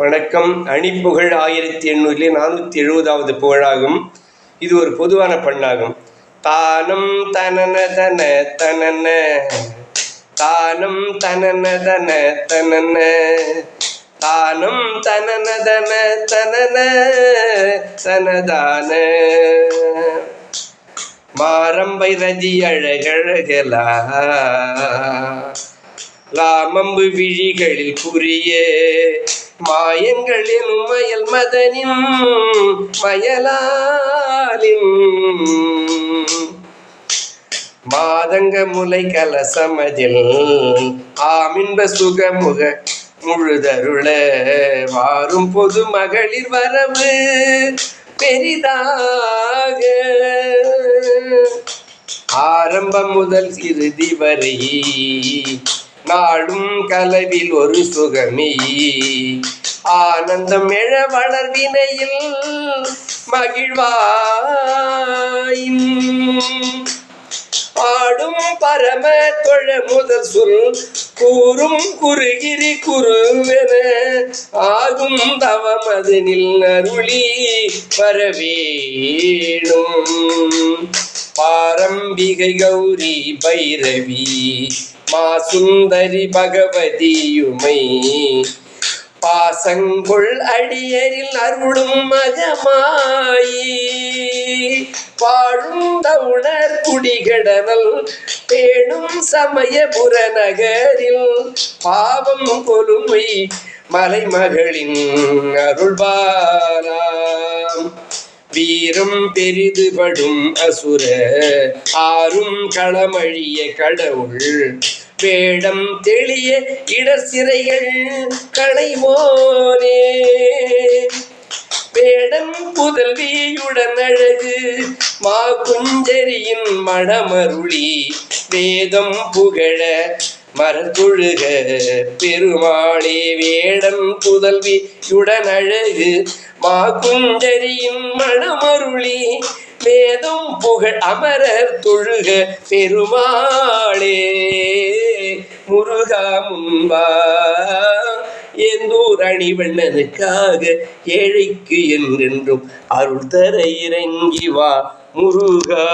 வணக்கம். அணிப்புகழ் ஆயிரத்தி எண்ணூறிலே நானூற்றி எழுபதாவது புகழாகும். இது ஒரு பொதுவான பண்ணாகும். தானம் தனன தன தனன. தானம் தனன தன தனன. தானம் தனன தன தனன. தனதான. மாரம்பை ரதி அழகழகலா. லாமம்பு விழிகளில் புரிய மாயங்களின் மயல் மதனின் மயலாலின். மாதங்க முலை கலசமதில் ஆமின்ப சுகமுக முழுதருள வாரும் பொது மகளிர் வரவு பெரிதாக. ஆரம்பம் முதல் இறுதி வரை நாடும் கலவில் ஒரு சுகமே. ஆனந்தம் எழ வளர்வினையில் மகிழ்வாயின். பாடும் பரம தொழ முதல் சொல் கூறும் குறுகிரி குருவென ஆகும் தவம் அது நில் அருளி வரவேணும். பாரம்பிகை கௌரி பைரவி மா சுந்தரி பகவதியுமை. பாசங்கொள் அடியரில் அருளும் மகமாயி. வாழும் தவுணர் குடிகடனல் பேணும் சமயபுர நகரில் பாவம் கொலுமை மலைமகளின் அருள்பாராம். வீரம் பெரிதுபடும் அசுர ஆறும் களமழிய கடவுள். வேடம் தெளிய இடர் சிறைகள் களைவோனே. வேடம் புதல்வியுடன் அழகு மா குஞ்சரியின் மணமருளி வேதம் புகழ மரங்குழுக பெருமாளே வேடம் புதல்வி அழகு மா குஞ்சரியின் மணமருளி வேதம் புகழ் அமரர் தொழுக பெருமாளே. முருகா முன்பா எந்தூர் அணிவண்ணனுக்காக ஏழைக்கு என்றென்றும் அருள் தர இறங்கி வா முருகா.